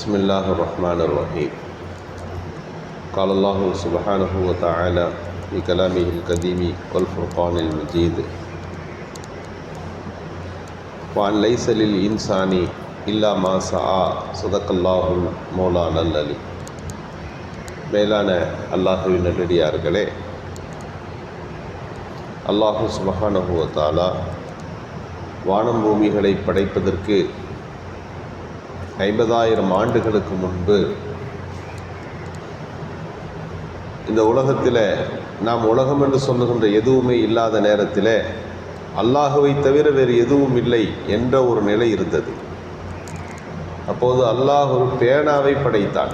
بسم الله الرحمن الرحيم قال الله سبحانه وتعالى في كلامه القديم والفرقان المجيد وأن ليس للإنسان إلا ما سعى صدق الله مولانا العلي மேலான அல்லாஹுவின் நல்லடியார்களே அல்லாஹு சுபஹானஹு வ தஆலா வானம் பூமிகளை படைப்பதற்கு ஐம்பதாயிரம் ஆண்டுகளுக்கு முன்பு இந்த உலகத்தில் நாம் உலகம் என்று சொல்லுகின்ற எதுவுமே இல்லாத நேரத்தில் அல்லாஹுவை தவிர வேறு எதுவும் இல்லை என்ற ஒரு நிலை இருந்தது. அப்போது அல்லாஹ் ஒரு பேனாவை படைத்தான்.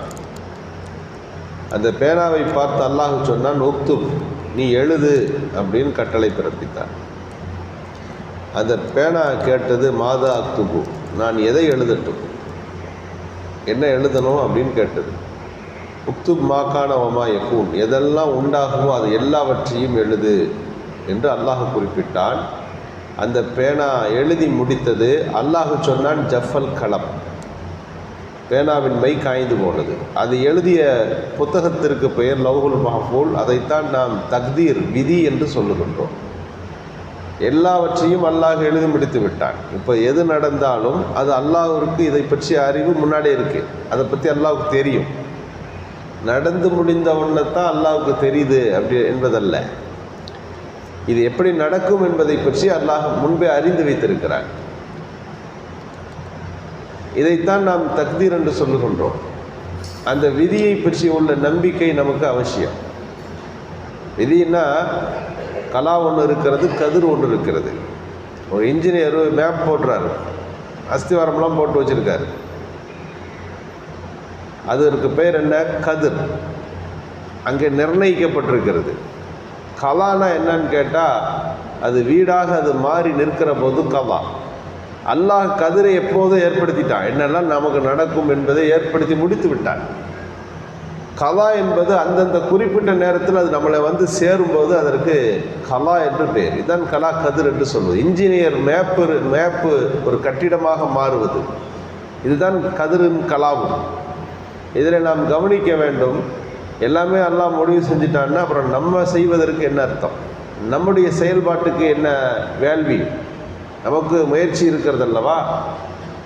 அந்த பேனாவை பார்த்து அல்லாஹ் சொன்னான் ஒக்துப் நீ எழுது அப்படின்னு கட்டளை பிறப்பித்தான். அந்த பேனா கேட்டது மாதா அக்துபு நான் எதை எழுதட்டும்? என்ன எழுதணும் அப்படின்னு கேட்டது. உக்துப் மாக்கானவமா யக்கூன் எதெல்லாம் உண்டாகுமோ அது எல்லாவற்றையும் எழுது என்று அல்லாஹ் குறிப்பிட்டான். அந்த பேனா எழுதி முடித்தது அல்லாஹு சொன்னான் ஜஃபல் கலம் பேனாவின் மை காய்ந்து போனது. அது எழுதிய புத்தகத்திற்கு பெயர் லவ்ஹுல் மஹபூல் அதைத்தான் நாம் தக்தீர் விதி என்று சொல்லுகின்றோம். எல்லாவற்றையும் அல்லாஹ் எழுதி முடித்து விட்டான். இப்போ எது நடந்தாலும் அது அல்லாஹிற்கு இதை பற்றி அறிவு முன்னாடி இருக்கு. அதை பற்றி அல்லாவுக்கு தெரியும். நடந்து முடிந்த ஒன்றை தான் அல்லாவுக்கு தெரியுது அப்படி என்பதல்ல. இது எப்படி நடக்கும் என்பதை பற்றி அல்லாஹ் முன்பே அறிந்து வைத்திருக்கிறான். இதைத்தான் நாம் தக்தீர் என்று சொல்லுகின்றோம். அந்த விதியை பற்றி உள்ள நம்பிக்கை நமக்கு அவசியம். விதின்னா கலா ஒன்று இருக்கிறது கதிர் ஒன்று இருக்கிறது. ஒரு இன்ஜினியர் மேப் போடுறாரு. அஸ்திவாரம்லாம் போட்டு வச்சுருக்காரு. அதற்கு பேர் என்ன? கதிர். அங்கே நிர்ணயிக்கப்பட்டிருக்கிறது. கலானா என்னன்னு கேட்டால் அது வீடாக அது மாறி நிற்கிற போது கலா. அல்லாஹ் கதிரை எப்போதும் ஏற்படுத்திட்டான். என்னெல்லாம் நமக்கு நடக்கும் என்பதை ஏற்படுத்தி முடித்து விட்டான். கலா என்பது அந்தந்த குறிப்பிட்ட நேரத்தில் அது நம்மளை வந்து சேரும்போது அதற்கு கலா என்று பெயர் இதுதான் கலா கதிர் என்று சொல்வது. இன்ஜினியர் மேப்பு மேப்பு ஒரு கட்டிடமாக மாறுவது. இதுதான் கதிரின் கலாவும். இதில் நாம் கவனிக்க வேண்டும். எல்லாமே எல்லாம் முடிவு செஞ்சிட்டான்னா அப்புறம் நம்ம செய்வதற்கு என்ன அர்த்தம்? நம்முடைய செயல்பாட்டுக்கு என்ன வேள்வி? நமக்கு முயற்சி இருக்கிறதல்லவா?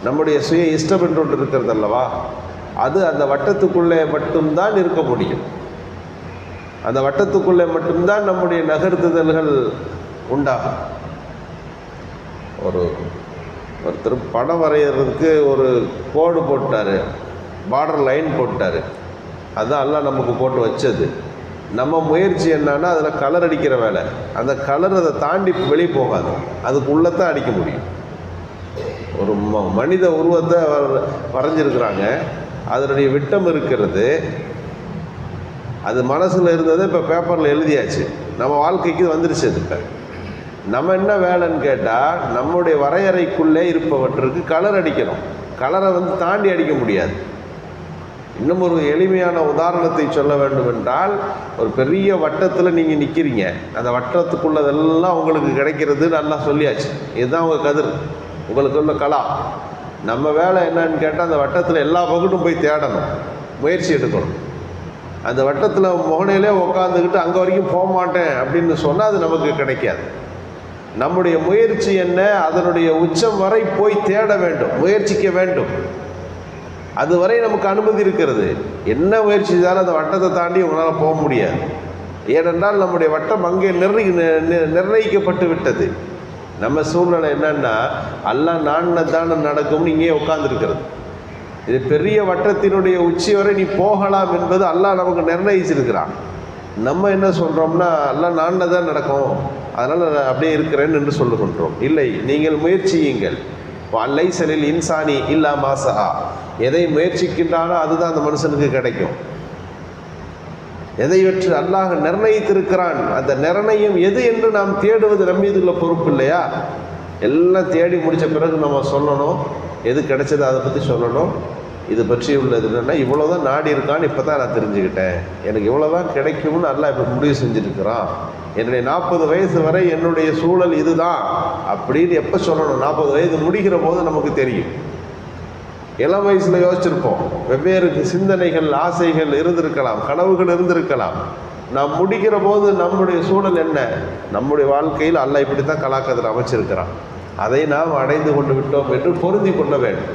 நம்முடைய சுய இஷ்டம் என்று ஒன்று இருக்கிறதல்லவா? அது அந்த வட்டத்துக்குள்ளே மட்டும்தான் இருக்க முடியும். அந்த வட்டத்துக்குள்ளே மட்டும்தான் நம்முடைய நகர்த்துதல்கள் உண்டாகும். ஒரு ஒருத்தர் படம் வரைகிறதுக்கு ஒரு கோடு போட்டார் பார்டர் லைன் போட்டார். அதுதான் எல்லாம் நமக்கு போட்டு வச்சது. நம்ம முயற்சி என்னன்னா அதில் கலர் அடிக்கிற வேலை. அந்த கலர் அதை தாண்டி வெளியே போகாது. அதுக்குள்ளே தான் அடிக்க முடியும். ஒரு ம மனித உருவத்தை வர- வரைஞ்சிருக்கிறாங்க. அதனுடைய விட்டம் இருக்கிறது. அது மனசில் இருந்ததை இப்போ பேப்பரில் எழுதியாச்சு. நம்ம வாழ்க்கைக்கு வந்துருச்சு அது இப்போ. நம்ம என்ன வேலைன்னு கேட்டால் நம்முடைய வரையறைக்குள்ளே இருப்பவற்றுக்கு கலர் அடிக்கணும். கலரை வந்து தாண்டி அடிக்க முடியாது. இன்னும் ஒரு எளிமையான உதாரணத்தை சொல்ல வேண்டும் என்றால் ஒரு பெரிய வட்டத்தில் நீங்கள் நிற்கிறீங்க அந்த வட்டத்துக்குள்ளதெல்லாம் உங்களுக்கு கிடைக்கிறது நல்லா சொல்லியாச்சு. இதுதான் உங்கள் கதிர். உங்களுக்குள்ள கலா. நம்ம வேலை என்னன்னு கேட்டால் அந்த வட்டத்தில் எல்லா பக்கட்டும் போய் தேடணும். முயற்சி எடுக்கணும். அந்த வட்டத்தில் முகனையிலே உட்காந்துக்கிட்டு அங்கே வரைக்கும் போக மாட்டேன் அப்படின்னு சொன்னால் அது நமக்கு கிடைக்காது. நம்முடைய முயற்சி என்ன? அதனுடைய உச்சம் வரை போய் தேட வேண்டும் முயற்சிக்க வேண்டும். அதுவரை நமக்கு அனுமதி இருக்கிறது. என்ன முயற்சி செய்தாலும் அந்த வட்டத்தை தாண்டி உங்களால் போக முடியாது. ஏனென்றால் நம்முடைய வட்டம் அங்கே நிர்ணய நி- நிர்ணயிக்கப்பட்டு விட்டது. நம்ம சூழ்நிலை என்னன்னா எல்லாம் நான் நடக்கும்னு இங்கேயே உட்காந்துருக்கிறது இது பெரிய வட்டத்தினுடைய உச்சி வரை நீ போகலாம் என்பது அல்லாஹ் நமக்கு நிர்ணயிச்சிருக்கிறான். நம்ம என்ன சொல்கிறோம்னா எல்லாம் நான் தான் நடக்கும். அதனால் நான் அப்படியே இருக்கிறேன் என்று சொல்லுகின்றோம். இல்லை நீங்கள் முயற்சியுங்கள். அல்லை சலில் இன்சானி இல்லா மாசா எதை முயற்சிக்கின்றானோ அதுதான் அந்த மனுஷனுக்கு கிடைக்கும். எதை வெற்று அல்லாஹ் நிர்ணயித்திருக்கிறான்? அந்த நிர்ணயம் எது என்று நாம் தேடுவது நம்ம மீதுள்ள பொறுப்பு இல்லையா? எல்லாம் தேடி முடித்த பிறகு நம்ம சொல்லணும். எது கிடைச்சது அதை பற்றி சொல்லணும். இது பற்றி உள்ளது என்னென்னா இவ்வளோ தான் நாடி இருக்கான்னு இப்போ தான் நான் தெரிஞ்சுக்கிட்டேன். எனக்கு இவ்வளோ தான் கிடைக்கும்னு நல்லா இப்போ முடிவு செஞ்சுருக்கிறான். என்னுடைய நாற்பது வயசு வரை என்னுடைய சூழல் இதுதான். அப்படின்னு எப்போ சொல்லணும்? நாற்பது வயது முடிகிற போது நமக்கு தெரியும். இளம் வயசில் யோசிச்சிருப்போம். வெவ்வேறு சிந்தனைகள் ஆசைகள் இருந்திருக்கலாம் கனவுகள் இருந்திருக்கலாம். நாம் முடிக்கிற போது நம்முடைய சூழல் என்ன? நம்முடைய வாழ்க்கையில் அல்ல இப்படி தான் கலாக்கதில் அமைச்சிருக்கிறான். அதை நாம் அடைந்து கொண்டு விட்டோம் என்று பொருந்தி கொள்ள வேண்டும்.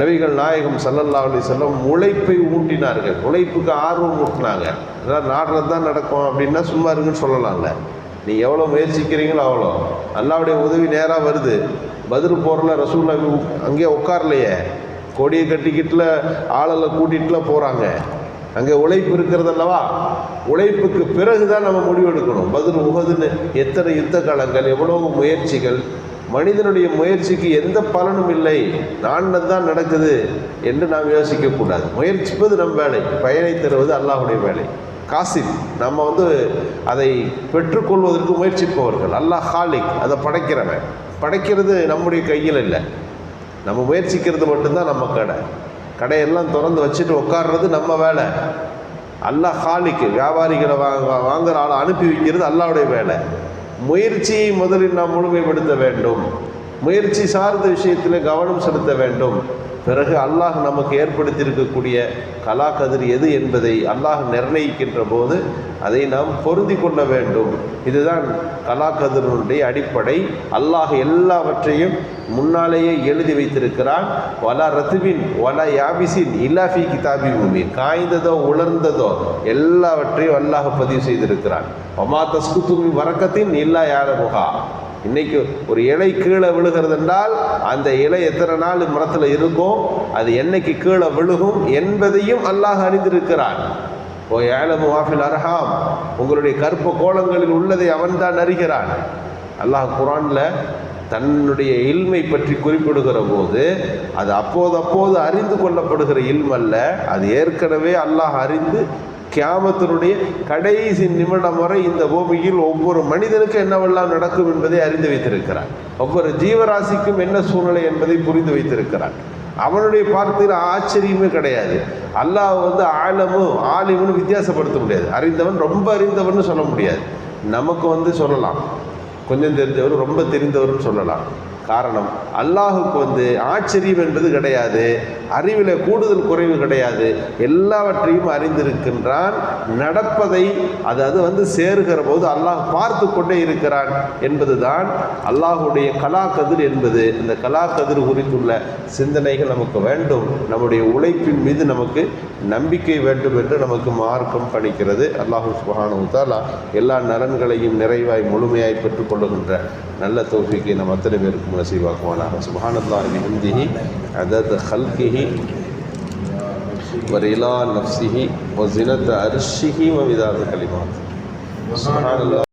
நபிகள் நாயகம் சல்லல்லா அலி செல்லம் உழைப்பை ஊட்டினார்கள். உழைப்புக்கு ஆர்வம் ஊட்டினாங்க. அதான் நாடுறது தான் நடக்கும் அப்படின்னா சும்மா இருக்குன்னு சொல்லலாம்ல. நீ எவ்வளோ முயற்சிக்கிறீங்களோ அவ்வளோ அல்லாவுடைய உதவி நேராக வருது. பதில் போகிறல ரசூல் அங்கே அங்கேயே உட்காரலையே. கொடியை கட்டிக்கிட்டுல ஆளெல்லாம் கூட்டிகிட்டுல போகிறாங்க அங்கே உழைப்பு இருக்கிறதல்லவா உழைப்புக்கு பிறகு தான் நம்ம முடிவெடுக்கணும். பதில் உகதுன்னு எத்தனை யுத்த காலங்கள் எவ்வளவு முயற்சிகள் மனிதனுடைய முயற்சிக்கு எந்த பலனும் இல்லை. நான் தான் நடக்குது என்று நாம் யோசிக்கக்கூடாது. முயற்சிப்பது நம் வேலை. பயனை தருவது அல்லாஹுடைய வேலை. காசிப் நம்ம வந்து அதை பெற்றுக்கொள்வதற்கு முயற்சிப்பவர்கள். அல்லாஹ் ஹாலிக் அதை படைக்கிறவன். படைக்கிறது நம்முடைய கையில் இல்லை. நம்ம முயற்சிக்கிறது மட்டும்தான் நம்ம கடை. கடையெல்லாம் திறந்து வச்சுட்டு உட்கார்றது நம்ம வேலை. அல்லாஹ் ஹாலிக்கு வியாபாரிகளை வாங்க வாங்குற ஆளை அனுப்பி வைக்கிறது அல்லாவுடைய வேலை. முயற்சியை முதலில் நாம் முழுமைப்படுத்த வேண்டும். முயற்சி சார்ந்த விஷயத்தில் கவனம் செலுத்த வேண்டும். பிறகு அல்லாஹ் நமக்கு ஏற்படுத்தியிருக்கக்கூடிய கலாக்கதிர் எது என்பதை அல்லாஹ் நிர்ணயிக்கின்ற போது அதை நாம் பொருந்தி கொள்ள வேண்டும். இதுதான் கலாக்கதிரனுடைய அடிப்படை. அல்லாஹ் எல்லாவற்றையும் முன்னாலேயே எழுதி வைத்திருக்கிறான். வலா ரத்துவின் வலா யாபிசின் இல்லாஃபி கிதாபி முமீன் காய்ந்ததோ உலர்ந்ததோ எல்லாவற்றையும் அல்லாஹ் பதிவு செய்திருக்கிறான். ஒமா தஸ்குத்துமி வரக்கத்தின் இல்லா யாரமுகா இன்னைக்கு ஒரு இலை கீழே விழுகிறது என்றால் அந்த இலை எத்தனை நாள் மரத்தில் இருக்கும்? அது என்னைக்கு கீழே விழுகும் என்பதையும் அல்லாஹ் அறிந்திருக்கிறான். ஓ ஏலமு வாஃபில் அர்ஹாம். உங்களுடைய கற்ப கோலங்களில் உள்ளதை அவன்தான் அறிகிறான். அல்லாஹ் குரானில் தன்னுடைய இல்மை பற்றி குறிப்பிடுகிற போது அது அப்போது அப்போது அறிந்து கொள்ளப்படுகிற இல்மல்ல அது ஏற்கனவே அல்லாஹ் அறிந்து கியாமத்தினுடைய கடைசி நிமிடம் வரை இந்த பூமியில் ஒவ்வொரு மனிதனுக்கும் என்னவெல்லாம் நடக்கும் என்பதை அறிந்து வைத்திருக்கிறார். ஒவ்வொரு ஜீவராசிக்கும் என்ன சூழ்நிலை என்பதை புரிந்து வைத்திருக்கிறார். அவனுடைய பார்த்திர ஆச்சரியமே கிடையாது. அல்லாஹ் வந்து ஆழமும் ஆலிமுன்னு வித்தியாசப்படுத்த முடியாது. அறிந்தவன் ரொம்ப அறிந்தவன் சொல்ல முடியாது. நமக்கு வந்து சொல்லலாம். கொஞ்சம் தெரிஞ்சவர் ரொம்ப தெரிந்தவர்னு சொல்லலாம். காரணம். அல்லாஹுக்கு வந்து ஆச்சரியம் என்பது கிடையாது அறிவில் கூடுதல் குறைவு கிடையாது. எல்லாவற்றையும் அறிந்திருக்கின்றான் நடப்பதை அது அது வந்து சேருகிற போது அல்லாஹ் பார்த்து கொண்டே இருக்கிறான் என்பதுதான் அல்லாஹுடைய கலாக்கதிர் என்பது. இந்த கலாக்கதிர் குறித்துள்ள சிந்தனைகள் நமக்கு வேண்டும் நம்முடைய உழைப்பின் மீது நமக்கு நம்பிக்கை வேண்டும் என்று நமக்கு மார்க்கம் பணிக்கிறது. அல்லாஹு சுபஹானு தாலா எல்லா நலன்களையும் நிறைவாய் முழுமையாய் பெற்றுக்கொள்ளுகின்ற நல்ல தொகுதிக்கு நம் அத்தனை பேருக்கும் منكم ونصيبكم على سبحان الله يعني بحمده عدد خلقه ورلا نفسه وزنة عرشه ومداد كلمات سبحان الله.